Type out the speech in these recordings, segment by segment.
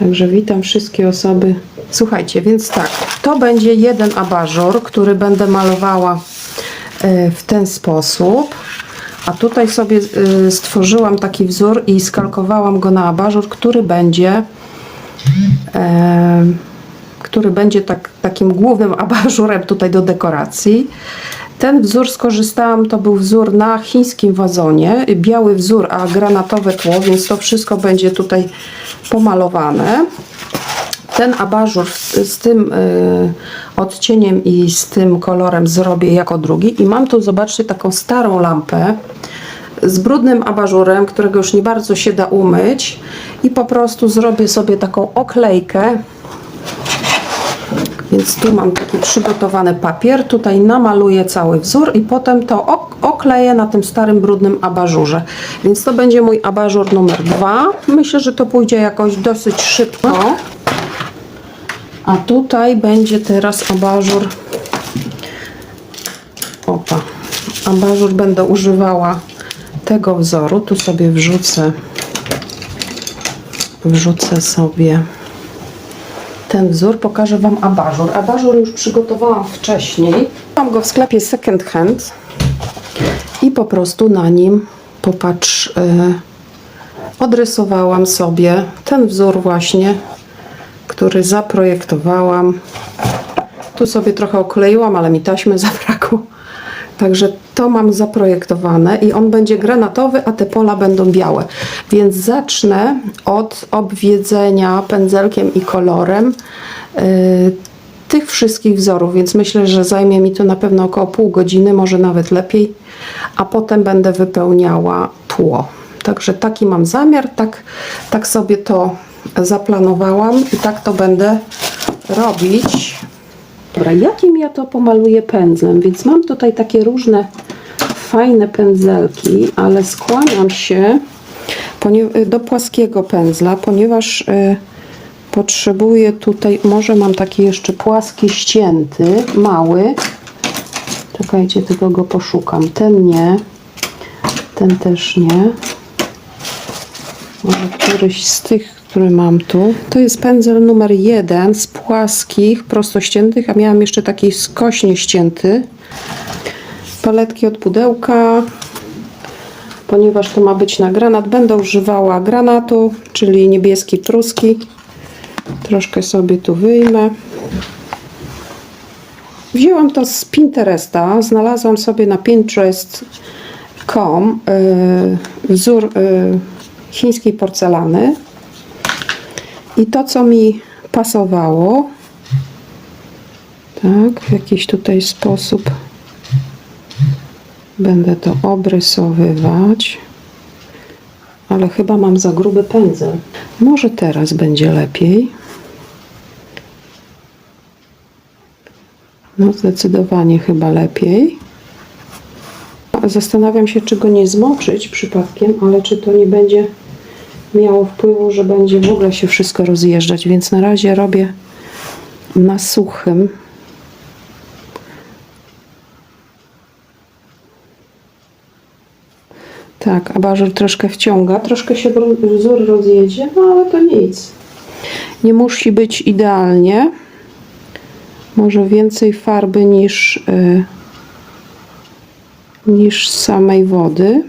Także witam wszystkie osoby. Słuchajcie, więc tak, to będzie jeden abażur, który będę malowała e, w ten sposób. A tutaj sobie e, stworzyłam taki wzór i skalkowałam go na abażur, który będzie e, który będzie tak, takim głównym abażurem tutaj do dekoracji. Ten wzór skorzystałam, to był wzór na chińskim wazonie, biały wzór, a granatowe tło, więc to wszystko będzie tutaj pomalowane. Ten abażur z, tym y, odcieniem i z tym kolorem zrobię jako drugi. I mam tu, zobaczcie, taką starą lampę z brudnym abażurem, którego już nie bardzo się da umyć. I po prostu zrobię sobie taką oklejkę więc tu mam taki przygotowany papier, tutaj namaluję cały wzór i potem to ok- okleję na tym starym brudnym abażurze. Więc to będzie mój abażur numer dwa. Myślę, że to pójdzie jakoś dosyć szybko. A tutaj będzie teraz abażur. Opa. Abażur będę używała tego wzoru. Tu sobie wrzucę. Wrzucę sobie ten wzór, pokażę Wam abażur. Abażur już przygotowałam wcześniej. Mam go w sklepie second hand i po prostu na nim, popatrz, y, odrysowałam sobie ten wzór właśnie, który zaprojektowałam. Tu sobie trochę okleiłam, ale mi taśmy zabrakło. Także to mam zaprojektowane i on będzie granatowy, a te pola będą białe. Więc zacznę od obwiedzenia pędzelkiem i kolorem yy, tych wszystkich wzorów, więc myślę, że zajmie mi to na pewno około pół godziny, może nawet lepiej, a potem będę wypełniała tło. Także taki mam zamiar, tak, tak sobie to zaplanowałam i tak to będę robić. Dobra, jakim ja to pomaluję pędzlem? Więc mam tutaj takie różne fajne pędzelki, ale skłaniam się ponie- do płaskiego pędzla, ponieważ y, potrzebuję tutaj, może mam taki jeszcze płaski ścięty, mały. Czekajcie, tylko go poszukam. Ten nie, ten też nie. Może któryś z tych, który mam tu. To jest pędzel numer jeden z płaskich, prostościętych, a miałam jeszcze taki skośnie ścięty. Paletki od pudełka. Ponieważ to ma być na granat, będę używała granatu, czyli niebieski truski. Troszkę sobie tu wyjmę. Wzięłam to z Pinteresta. Znalazłam sobie na Pinterest.com yy, wzór yy, chińskiej porcelany. I to, co mi pasowało, tak, w jakiś tutaj sposób będę to obrysowywać. Ale chyba mam za gruby pędzel. Może teraz będzie lepiej. No, zdecydowanie chyba lepiej. Zastanawiam się, czy go nie zmoczyć przypadkiem, ale czy to nie będzie miało wpływu, że będzie w ogóle się wszystko rozjeżdżać, więc na razie robię na suchym. Tak, abażur troszkę wciąga, troszkę się wzór rozjedzie, no ale to nic. Nie musi być idealnie. Może więcej farby niż, y, niż samej wody.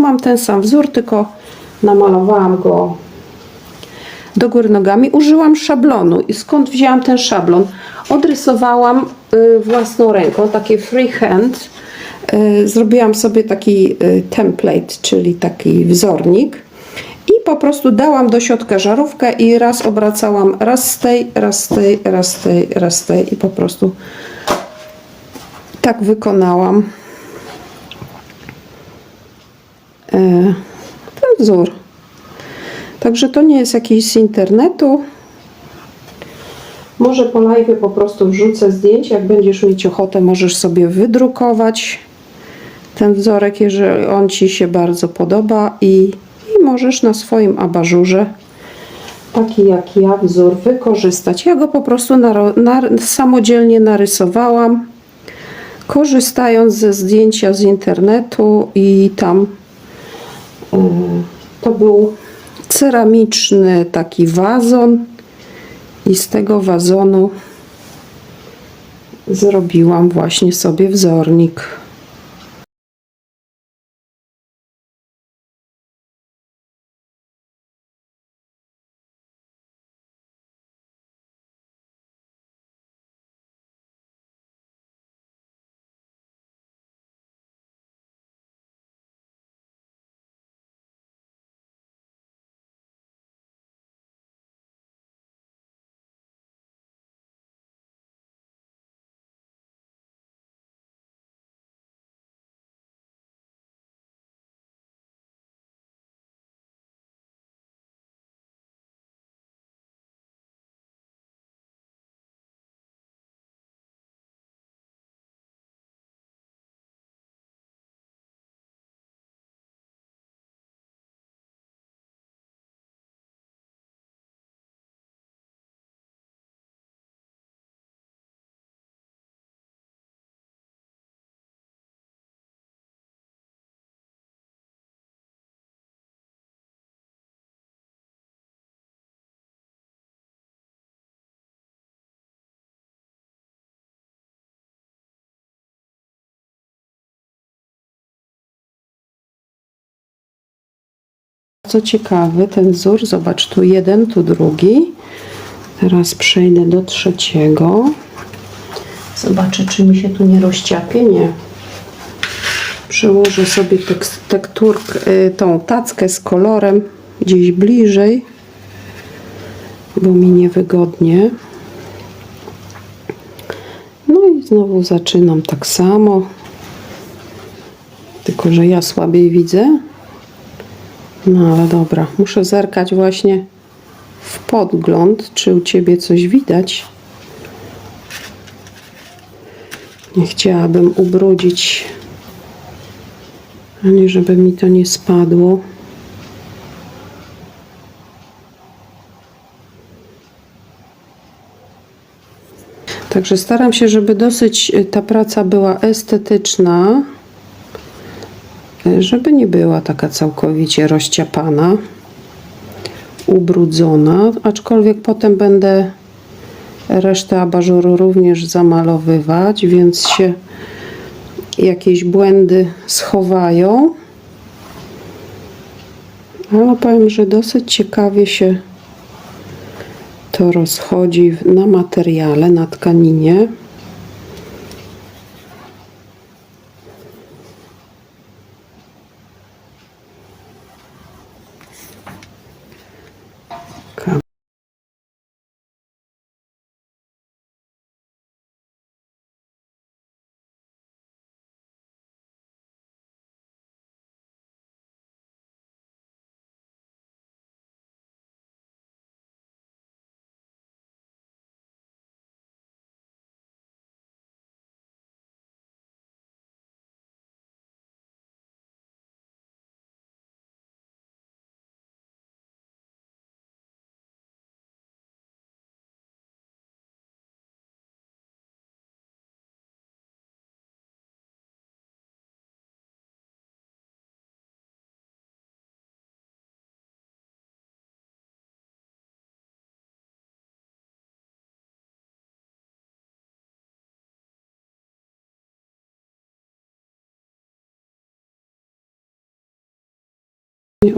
Mam ten sam wzór, tylko namalowałam go do góry nogami. Użyłam szablonu. I skąd wzięłam ten szablon? Odrysowałam y, własną ręką, takie freehand. Y, zrobiłam sobie taki y, template, czyli taki wzornik. I po prostu dałam do środka żarówkę i raz obracałam raz z tej, raz z tej, raz z tej, raz z tej i po prostu tak wykonałam ten wzór. Także to nie jest jakiś z internetu. Może po live po prostu wrzucę zdjęcie. Jak będziesz mieć ochotę, możesz sobie wydrukować ten wzorek, jeżeli on Ci się bardzo podoba i, i możesz na swoim abażurze taki jak ja wzór wykorzystać. Ja go po prostu samodzielnie narysowałam, korzystając ze zdjęcia z internetu i tam to był ceramiczny taki wazon i z tego wazonu zrobiłam właśnie sobie wzornik. Co ciekawe, ten wzór, zobacz, tu jeden, tu drugi. Teraz przejdę do trzeciego. Zobaczę, czy mi się tu nie rozciapie. Nie. Przełożę sobie tekturkę, y, tą tackę z kolorem gdzieś bliżej, bo mi niewygodnie. No i znowu zaczynam tak samo. Tylko, że ja słabiej widzę. No ale dobra, muszę zerkać właśnie w podgląd, czy u Ciebie coś widać. Nie chciałabym ubrudzić, ani żeby mi to nie spadło. Także staram się, żeby dosyć ta praca była estetyczna żeby nie była taka całkowicie rozciapana, ubrudzona, aczkolwiek potem będę resztę abażuru również zamalowywać, więc się jakieś błędy schowają. Ale powiem, że dosyć ciekawie się to rozchodzi na materiale, na tkaninie.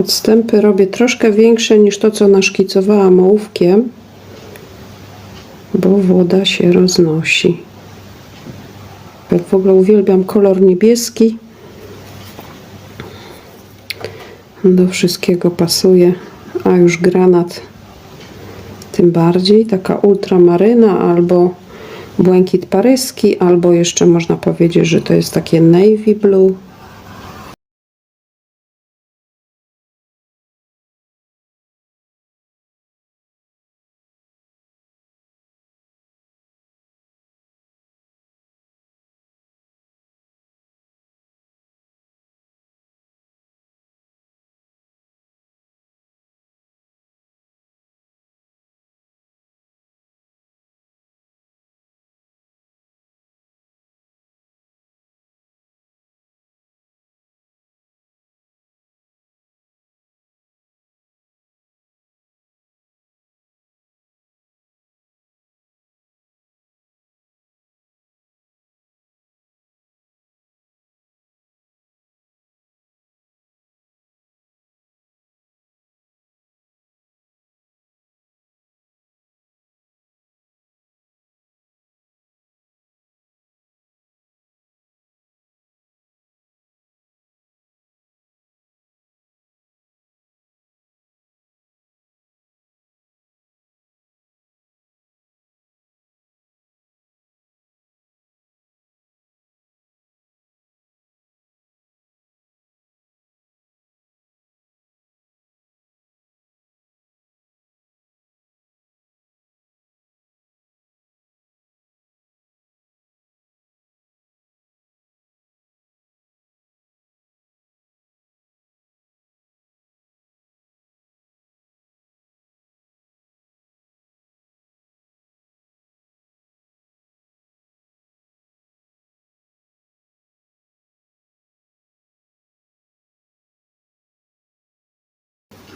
Odstępy robię troszkę większe niż to, co naszkicowałam ołówkiem, bo woda się roznosi. Jak w ogóle uwielbiam kolor niebieski. Do wszystkiego pasuje, a już granat tym bardziej. Taka ultramaryna albo błękit paryski, albo jeszcze można powiedzieć, że to jest takie navy blue.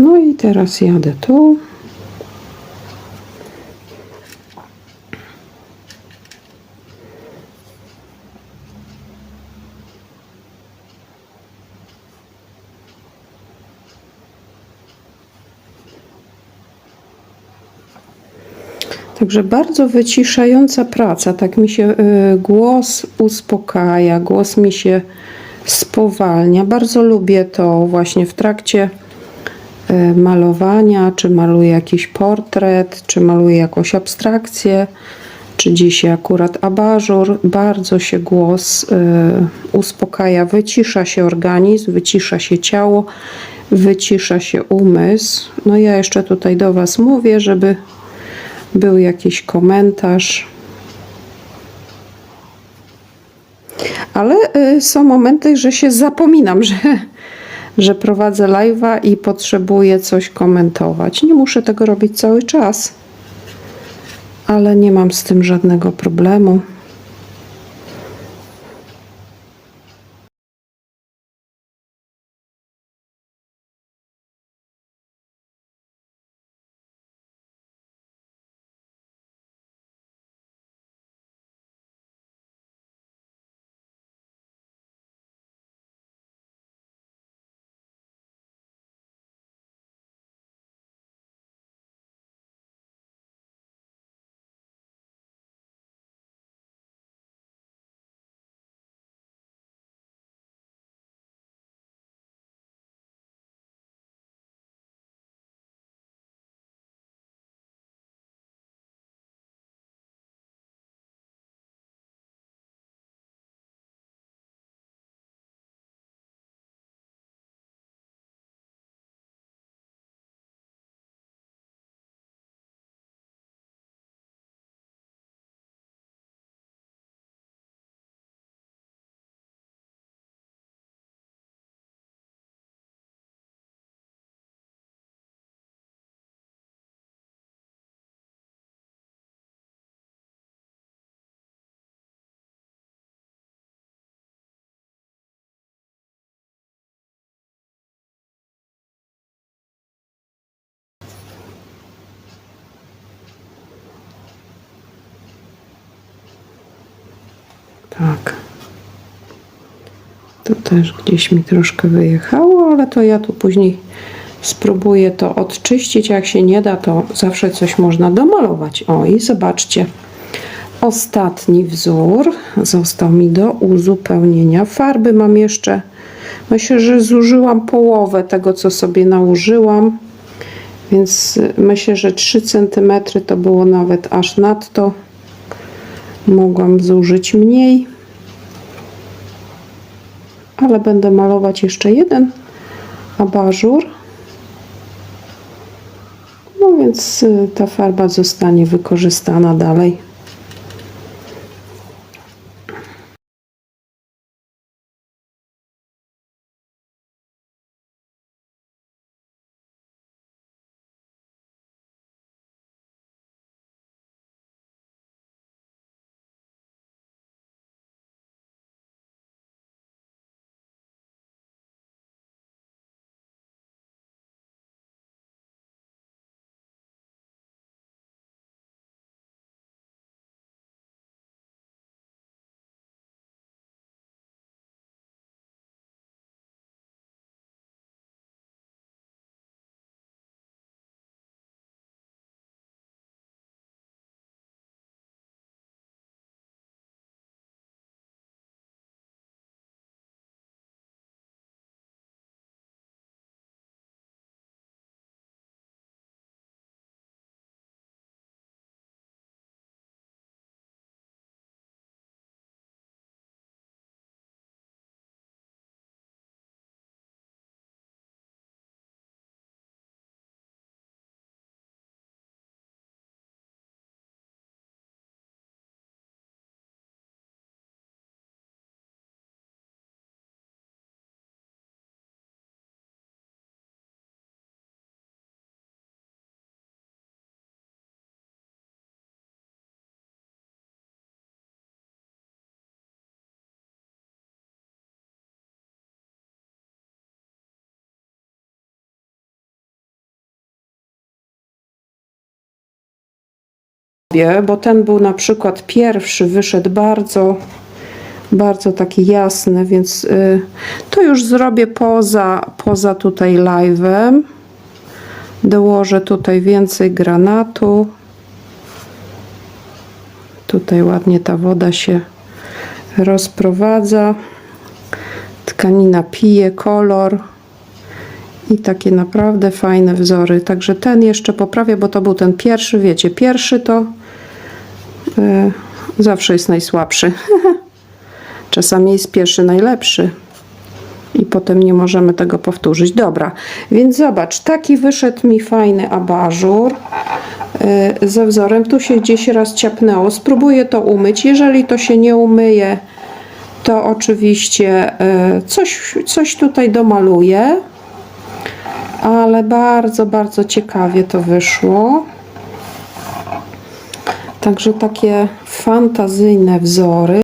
No i teraz jadę tu. Także bardzo wyciszająca praca. Tak mi się y, głos uspokaja, głos mi się spowalnia. Bardzo lubię to właśnie w trakcie malowania, czy maluję jakiś portret, czy maluję jakąś abstrakcję, czy dzisiaj akurat abażur. Bardzo się głos y, uspokaja, wycisza się organizm, wycisza się ciało, wycisza się umysł. No ja jeszcze tutaj do Was mówię, żeby był jakiś komentarz. Ale y, są momenty, że się zapominam, że, że prowadzę live'a i potrzebuję coś komentować. Nie muszę tego robić cały czas, ale nie mam z tym żadnego problemu. Tak. To też gdzieś mi troszkę wyjechało, ale to ja tu później spróbuję to odczyścić. Jak się nie da, to zawsze coś można domalować. O i zobaczcie. Ostatni wzór został mi do uzupełnienia. Farby mam jeszcze, myślę, że zużyłam połowę tego, co sobie nałożyłam. Więc y, myślę, że 3 cm to było nawet aż nadto. Mogłam zużyć mniej. Ale będę malować jeszcze jeden abażur. No więc y, ta farba zostanie wykorzystana dalej. Bo ten był na przykład pierwszy, wyszedł bardzo, bardzo taki jasny, więc y, to już zrobię poza, poza tutaj live'em. Dołożę tutaj więcej granatu. Tutaj ładnie ta woda się rozprowadza. Tkanina pije kolor. I takie naprawdę fajne wzory. Także ten jeszcze poprawię, bo to był ten pierwszy. Wiecie, pierwszy to zawsze jest najsłabszy. Czasami jest pierwszy najlepszy. I potem nie możemy tego powtórzyć. Dobra, więc zobacz, taki wyszedł mi fajny abażur y, ze wzorem. Tu się gdzieś raz ciapnęło. Spróbuję to umyć. Jeżeli to się nie umyje, to oczywiście y, coś, coś tutaj domaluję ale bardzo, bardzo ciekawie to wyszło. Także takie fantazyjne wzory.